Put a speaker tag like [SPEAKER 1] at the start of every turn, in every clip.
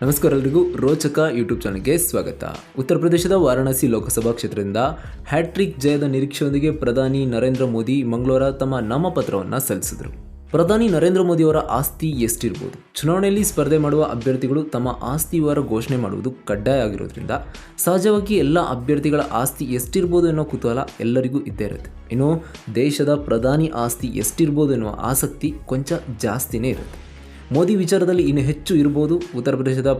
[SPEAKER 1] ನಮಸ್ಕಾರ ಎಲ್ರಿಗೂ. ರೋಚಕ ಯೂಟ್ಯೂಬ್ ಚಾನಲ್ಗೆ ಸ್ವಾಗತ. ಉತ್ತರ ಪ್ರದೇಶದ ವಾರಾಣಸಿ ಲೋಕಸಭಾ ಕ್ಷೇತ್ರದಿಂದ ಹ್ಯಾಟ್ರಿಕ್ ಜಯದ ನಿರೀಕ್ಷೆಯೊಂದಿಗೆ ಪ್ರಧಾನಿ ನರೇಂದ್ರ ಮೋದಿ ಮಂಗಳವಾರ ತಮ್ಮ ನಾಮಪತ್ರವನ್ನು ಸಲ್ಲಿಸಿದರು. ಪ್ರಧಾನಿ ನರೇಂದ್ರ ಮೋದಿ ಅವರ ಆಸ್ತಿ ಎಷ್ಟಿರ್ಬೋದು? ಚುನಾವಣೆಯಲ್ಲಿ ಸ್ಪರ್ಧೆ ಮಾಡುವ ಅಭ್ಯರ್ಥಿಗಳು ತಮ್ಮ ಆಸ್ತಿ ವಿವರ ಘೋಷಣೆ ಮಾಡುವುದು ಕಡ್ಡಾಯ ಆಗಿರೋದ್ರಿಂದ ಸಹಜವಾಗಿ ಎಲ್ಲ ಅಭ್ಯರ್ಥಿಗಳ ಆಸ್ತಿ ಎಷ್ಟಿರ್ಬೋದು ಅನ್ನೋ ಕುತೂಹಲ ಎಲ್ಲರಿಗೂ ಇದ್ದೇ ಇರುತ್ತೆ. ಇನ್ನು ದೇಶದ ಪ್ರಧಾನಿ ಆಸ್ತಿ ಎಷ್ಟಿರ್ಬೋದು ಎನ್ನುವ ಆಸಕ್ತಿ ಕೊಂಚ ಜಾಸ್ತಿನೇ ಇರುತ್ತೆ. ಮೋದಿ ವಿಚಾರದಲ್ಲಿ ಇನ್ನು ಹೆಚ್ಚು ಇರಬಹುದು. ಉತ್ತರ ಪ್ರದೇಶದ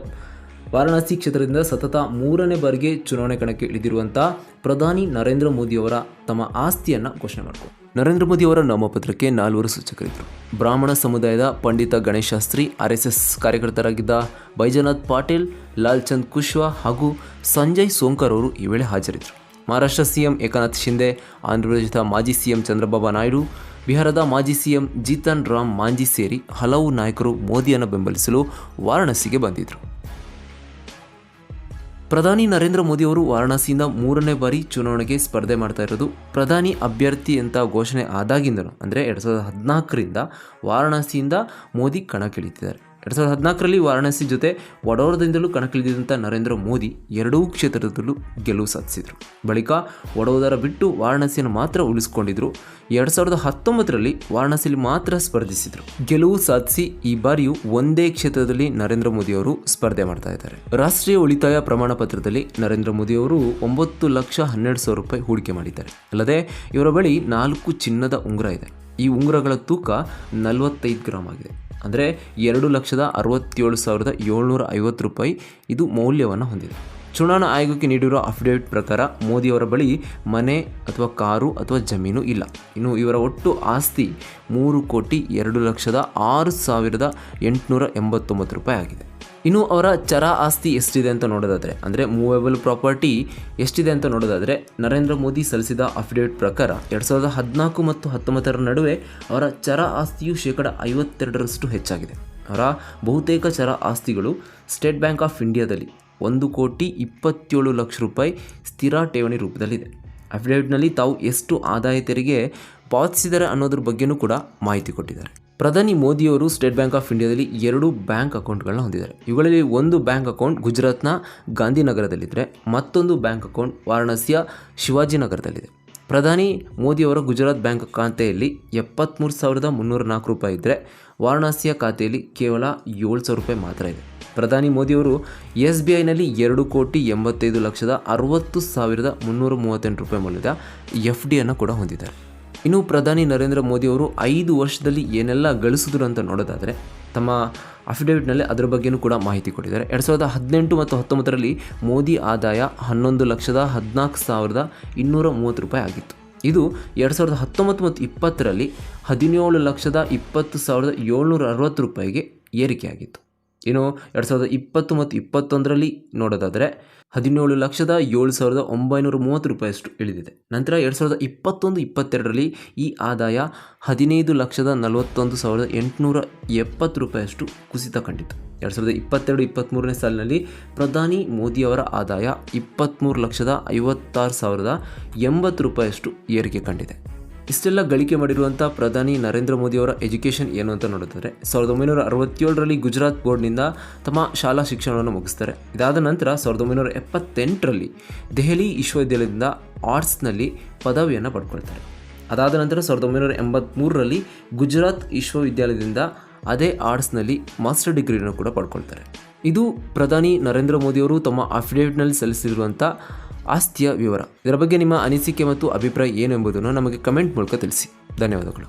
[SPEAKER 1] ವಾರಾಣಸಿ ಕ್ಷೇತ್ರದಿಂದ ಸತತ ಮೂರನೇ ಬಾರಿಗೆ ಚುನಾವಣೆ ಕಣಕ್ಕೆ ಇಳಿದಿರುವಂಥ ಪ್ರಧಾನಿ ನರೇಂದ್ರ ಮೋದಿಯವರ ತಮ್ಮ ಆಸ್ತಿಯನ್ನು ಘೋಷಣೆ ಮಾಡಿದರು ನರೇಂದ್ರ ಮೋದಿ ಅವರ ನಾಮಪತ್ರಕ್ಕೆ ನಾಲ್ವರು ಸೂಚಕರಿದ್ದರು. ಬ್ರಾಹ್ಮಣ ಸಮುದಾಯದ ಪಂಡಿತ ಗಣೇಶ್ ಶಾಸ್ತ್ರಿ, ಆರ್ ಎಸ್ ಕಾರ್ಯಕರ್ತರಾಗಿದ್ದ ಬೈಜನಾಥ್ ಪಾಟೀಲ್, ಲಾಲ್ಚಂದ್ ಕುಶ್ವಾ ಹಾಗೂ ಸಂಜಯ್ ಸೋಂಕರ್ ಅವರು ಈ ವೇಳೆ ಹಾಜರಿದ್ದರು. ಮಹಾರಾಷ್ಟ್ರ ಸಿಎಂ ಏಕನಾಥ್ ಶಿಂದೆ ಆಂಧ್ರಪ್ರದೇಶದ ಮಾಜಿ ಸಿಎಂ ಚಂದ್ರಬಾಬು ನಾಯ್ಡು ಬಿಹಾರದ ಮಾಜಿ ಸಿಎಂ ಜೀತನ್ ರಾಮ್ ಮಾಂಜಿ ಸೇರಿ ಹಲವು ನಾಯಕರು ಮೋದಿಯನ್ನು ಬೆಂಬಲಿಸಲು ವಾರಾಣಸಿಗೆ ಬಂದಿದ್ದರು ಪ್ರಧಾನಿ ನರೇಂದ್ರ ಮೋದಿ ಅವರು ವಾರಾಣಸಿಯಿಂದ ಮೂರನೇ ಬಾರಿ ಚುನಾವಣೆಗೆ ಸ್ಪರ್ಧೆ ಮಾಡ್ತಾ ಇರೋದು ಪ್ರಧಾನಿ ಅಭ್ಯರ್ಥಿ ಅಂತ ಘೋಷಣೆ ಆದಾಗಿಂದನು, ಅಂದರೆ ಎರಡು ಸಾವಿರದ ಹದಿನಾಲ್ಕರಿಂದ ವಾರಾಣಸಿಯಿಂದ ಮೋದಿ ಕಣಕ್ಕಿಳಿತಿದ್ದಾರೆ. ಎರಡು ಸಾವಿರದ ಹದಿನಾಲ್ಕರಲ್ಲಿ ವಾರಾಣಸಿ ಜೊತೆ ವಡೋದರಿಂದಲೂ ಕಣಕ್ಕಿಳಿದಿದ್ದಂಥ ನರೇಂದ್ರ ಮೋದಿ ಎರಡೂ ಕ್ಷೇತ್ರದಲ್ಲೂ ಗೆಲುವು ಸಾಧಿಸಿದರು. ಬಳಿಕ ವಡೋದರ ಬಿಟ್ಟು ವಾರಾಣಸಿಯನ್ನು ಮಾತ್ರ ಉಳಿಸಿಕೊಂಡಿದ್ದರು ಎರಡು ಸಾವಿರದ ಹತ್ತೊಂಬತ್ತರಲ್ಲಿ ವಾರಾಣಸಿಯಲ್ಲಿ ಮಾತ್ರ ಸ್ಪರ್ಧಿಸಿದರು. ಗೆಲುವು ಸಾಧಿಸಿ ಈ ಬಾರಿಯೂ ಒಂದೇ ಕ್ಷೇತ್ರದಲ್ಲಿ ನರೇಂದ್ರ ಮೋದಿ ಅವರು ಸ್ಪರ್ಧೆ ಮಾಡ್ತಾ ಇದ್ದಾರೆ. ರಾಷ್ಟ್ರೀಯ ಉಳಿತಾಯ ಪ್ರಮಾಣ ಪತ್ರದಲ್ಲಿ ನರೇಂದ್ರ ಮೋದಿ ಅವರು ಒಂಬತ್ತು ಲಕ್ಷ ಹನ್ನೆರಡು ಸಾವಿರ ರೂಪಾಯಿ ಹೂಡಿಕೆ ಮಾಡಿದ್ದಾರೆ. ಅಲ್ಲದೆ ಇವರ ಬಳಿ ನಾಲ್ಕು ಚಿನ್ನದ ಉಂಗುರ ಇದೆ. ಈ ಉಂಗುರಗಳ ತೂಕ ನಲವತ್ತೈದು ಗ್ರಾಮ್ ಆಗಿದೆ. ಅಂದರೆ ಎರಡು ಲಕ್ಷದ ಅರವತ್ತೇಳು ಸಾವಿರದ ಏಳ್ನೂರ ಐವತ್ತು ರೂಪಾಯಿ ಇದು ಮೌಲ್ಯವನ್ನು ಹೊಂದಿದೆ. ಚುನಾವಣಾ ಆಯೋಗಕ್ಕೆ ನೀಡಿರುವ ಅಫಿಡೇವಿಟ್ ಪ್ರಕಾರ ಮೋದಿಯವರ ಬಳಿ ಮನೆ ಅಥವಾ ಕಾರು ಅಥವಾ ಜಮೀನು ಇಲ್ಲ. ಇನ್ನು ಇವರ ಒಟ್ಟು ಆಸ್ತಿ ಮೂರು ಕೋಟಿ ಎರಡು ಲಕ್ಷದ ಆರು ಸಾವಿರದ ಎಂಟುನೂರ ಎಂಬತ್ತೊಂಬತ್ತು ರೂಪಾಯಿ ಆಗಿದೆ. ಇನ್ನು ಅವರ ಚರ ಆಸ್ತಿ ಎಷ್ಟಿದೆ ಅಂತ ನೋಡೋದಾದರೆ, ಅಂದರೆ ಮೂವೇಬಲ್ ಪ್ರಾಪರ್ಟಿ ಎಷ್ಟಿದೆ ಅಂತ ನೋಡೋದಾದರೆ, ನರೇಂದ್ರ ಮೋದಿ ಸಲ್ಲಿಸಿದ ಅಫಿಡೇವಿಟ್ ಪ್ರಕಾರ ಎರಡು ಸಾವಿರದ ಹದಿನಾಲ್ಕು ಮತ್ತು ಹತ್ತೊಂಬತ್ತರ ನಡುವೆ ಅವರ ಚರ ಆಸ್ತಿಯು ಶೇಕಡ ಐವತ್ತೆರಡರಷ್ಟು ಹೆಚ್ಚಾಗಿದೆ. ಅವರ ಬಹುತೇಕ ಚರ ಆಸ್ತಿಗಳು ಸ್ಟೇಟ್ ಬ್ಯಾಂಕ್ ಆಫ್ ಇಂಡಿಯಾದಲ್ಲಿ ಒಂದು ಕೋಟಿ ಇಪ್ಪತ್ತೇಳು ಲಕ್ಷ ರೂಪಾಯಿ ಸ್ಥಿರ ಠೇವಣಿ ರೂಪದಲ್ಲಿದೆ. ಅಫಿಡೇವಿಟ್ನಲ್ಲಿ ತಾವು ಎಷ್ಟು ಆದಾಯ ತೆರಿಗೆ ಪಾವತಿಸಿದ್ದಾರೆ ಅನ್ನೋದ್ರ ಬಗ್ಗೆನೂ ಕೂಡ ಮಾಹಿತಿ ಕೊಟ್ಟಿದ್ದಾರೆ. ಪ್ರಧಾನಿ ಮೋದಿಯವರು ಸ್ಟೇಟ್ ಬ್ಯಾಂಕ್ ಆಫ್ ಇಂಡಿಯಾದಲ್ಲಿ ಎರಡು ಬ್ಯಾಂಕ್ ಅಕೌಂಟ್ಗಳನ್ನ ಹೊಂದಿದ್ದಾರೆ. ಇವುಗಳಲ್ಲಿ ಒಂದು ಬ್ಯಾಂಕ್ ಅಕೌಂಟ್ ಗುಜರಾತ್ನ ಗಾಂಧಿನಗರದಲ್ಲಿದ್ದರೆ ಮತ್ತೊಂದು ಬ್ಯಾಂಕ್ ಅಕೌಂಟ್ ವಾರಾಣಸಿಯ ಶಿವಾಜಿನಗರದಲ್ಲಿದೆ. ಪ್ರಧಾನಿ ಮೋದಿಯವರ ಗುಜರಾತ್ ಬ್ಯಾಂಕ್ ಖಾತೆಯಲ್ಲಿ ಎಪ್ಪತ್ತ್ಮೂರು ಸಾವಿರದ ಮುನ್ನೂರ ನಾಲ್ಕು ರೂಪಾಯಿ ಇದ್ದರೆ ವಾರಣಾಸಿಯ ಖಾತೆಯಲ್ಲಿ ಕೇವಲ ಏಳು ಸಾವಿರ ರೂಪಾಯಿ ಮಾತ್ರ ಇದೆ. ಪ್ರಧಾನಿ ಮೋದಿಯವರು ಎಸ್ ಬಿ ಐನಲ್ಲಿ ಎರಡು ಕೋಟಿ ಎಂಬತ್ತೈದು ಲಕ್ಷದ ಅರವತ್ತು ಸಾವಿರದ ಮುನ್ನೂರ ಮೂವತ್ತೆಂಟು ರೂಪಾಯಿ ಮೌಲ್ಯದ ಎಫ್ ಡಿಯನ್ನು ಕೂಡ ಹೊಂದಿದ್ದಾರೆ. ಇನ್ನು ಪ್ರಧಾನಿ ನರೇಂದ್ರ ಮೋದಿ ಅವರು ಐದು ವರ್ಷದಲ್ಲಿ ಏನೆಲ್ಲ ಗಳಿಸಿದ್ರು ಅಂತ ನೋಡೋದಾದರೆ ತಮ್ಮ ಅಫಿಡವಿಟ್ನಲ್ಲಿ ಅದರ ಬಗ್ಗೆಯೂ ಕೂಡ ಮಾಹಿತಿ ಕೊಟ್ಟಿದ್ದಾರೆ. ಎರಡು ಸಾವಿರದ ಹದಿನೆಂಟು ಮತ್ತು ಹತ್ತೊಂಬತ್ತರಲ್ಲಿ ಮೋದಿ ಆದಾಯ ಹನ್ನೊಂದು ಲಕ್ಷದ ಹದಿನಾಲ್ಕು ಸಾವಿರದ ಇನ್ನೂರ ಮೂವತ್ತು ರೂಪಾಯಿ ಆಗಿತ್ತು. ಇದು ಎರಡು ಸಾವಿರದ ಹತ್ತೊಂಬತ್ತು ಮತ್ತು ಇಪ್ಪತ್ತರಲ್ಲಿ ಹದಿನೇಳು ಲಕ್ಷದ ಇಪ್ಪತ್ತು ಸಾವಿರದ ಏಳ್ನೂರ ಅರವತ್ತು ರೂಪಾಯಿಗೆ ಏರಿಕೆಯಾಗಿತ್ತು. ಇನ್ನು ಎರಡು ಸಾವಿರದ ಇಪ್ಪತ್ತು ಮತ್ತು ಇಪ್ಪತ್ತೊಂದರಲ್ಲಿ ನೋಡೋದಾದರೆ ಹದಿನೇಳು ಲಕ್ಷದ ಏಳು ಸಾವಿರದ ಒಂಬೈನೂರ ಮೂವತ್ತು ರೂಪಾಯಿಯಷ್ಟು ಇಳಿದಿದೆ. ನಂತರ ಎರಡು ಸಾವಿರದ ಇಪ್ಪತ್ತೊಂದು, ಇಪ್ಪತ್ತೆರಡರಲ್ಲಿ ಈ ಆದಾಯ ಹದಿನೈದು ಲಕ್ಷದ ನಲವತ್ತೊಂದು ಸಾವಿರದ ಎಂಟುನೂರ ಎಪ್ಪತ್ತು ರೂಪಾಯಿಯಷ್ಟು ಕುಸಿತ ಕಂಡಿತು. ಎರಡು ಸಾವಿರದ ಇಪ್ಪತ್ತೆರಡು, ಇಪ್ಪತ್ತ್ಮೂರನೇ ಸಾಲಿನಲ್ಲಿ ಪ್ರಧಾನಿ ಮೋದಿಯವರ ಆದಾಯ ಇಪ್ಪತ್ತ್ಮೂರು ಲಕ್ಷದ ಐವತ್ತಾರು ಸಾವಿರದ ಎಂಬತ್ತು ರೂಪಾಯಿಯಷ್ಟು ಏರಿಕೆ ಕಂಡಿದೆ. ಇಷ್ಟೆಲ್ಲ ಗಳಿಕೆ ಮಾಡಿರುವಂಥ ಪ್ರಧಾನಿ ನರೇಂದ್ರ ಮೋದಿಯವರ ಎಜುಕೇಷನ್ ಏನು ಅಂತ ನೋಡುತ್ತಾರೆ ಸಾವಿರದ ಒಂಬೈನೂರ ಅರವತ್ತೇಳರಲ್ಲಿ ಗುಜರಾತ್ ಬೋರ್ಡ್ನಿಂದ ತಮ್ಮ ಶಾಲಾ ಶಿಕ್ಷಣವನ್ನು ಮುಗಿಸ್ತಾರೆ. ಇದಾದ ನಂತರ ಸಾವಿರದ ಒಂಬೈನೂರ ಎಪ್ಪತ್ತೆಂಟರಲ್ಲಿ ದೆಹಲಿ ವಿಶ್ವವಿದ್ಯಾಲಯದಿಂದ ಆರ್ಟ್ಸ್ನಲ್ಲಿ ಪದವಿಯನ್ನು ಪಡ್ಕೊಳ್ತಾರೆ. ಅದಾದ ನಂತರ ಸಾವಿರದ ಒಂಬೈನೂರ ಎಂಬತ್ತ್ಮೂರರಲ್ಲಿ ಗುಜರಾತ್ ವಿಶ್ವವಿದ್ಯಾಲಯದಿಂದ ಅದೇ ಆರ್ಟ್ಸ್ನಲ್ಲಿ ಮಾಸ್ಟರ್ ಡಿಗ್ರಿಯನ್ನು ಕೂಡ ಪಡ್ಕೊಳ್ತಾರೆ. ಇದು ಪ್ರಧಾನಿ ನರೇಂದ್ರ ಮೋದಿಯವರು ತಮ್ಮ ಅಫಿಡೇವಿಟ್ನಲ್ಲಿ ಸಲ್ಲಿಸಿರುವಂಥ ಆಸ್ತಿಯ ವಿವರ. ಇದರ ಬಗ್ಗೆ ನಿಮ್ಮ ಅನಿಸಿಕೆ ಮತ್ತು ಅಭಿಪ್ರಾಯ ಏನು ಎಂಬುದನ್ನು ನಮಗೆ ಕಮೆಂಟ್ ಮೂಲಕ ತಿಳಿಸಿ. ಧನ್ಯವಾದಗಳು.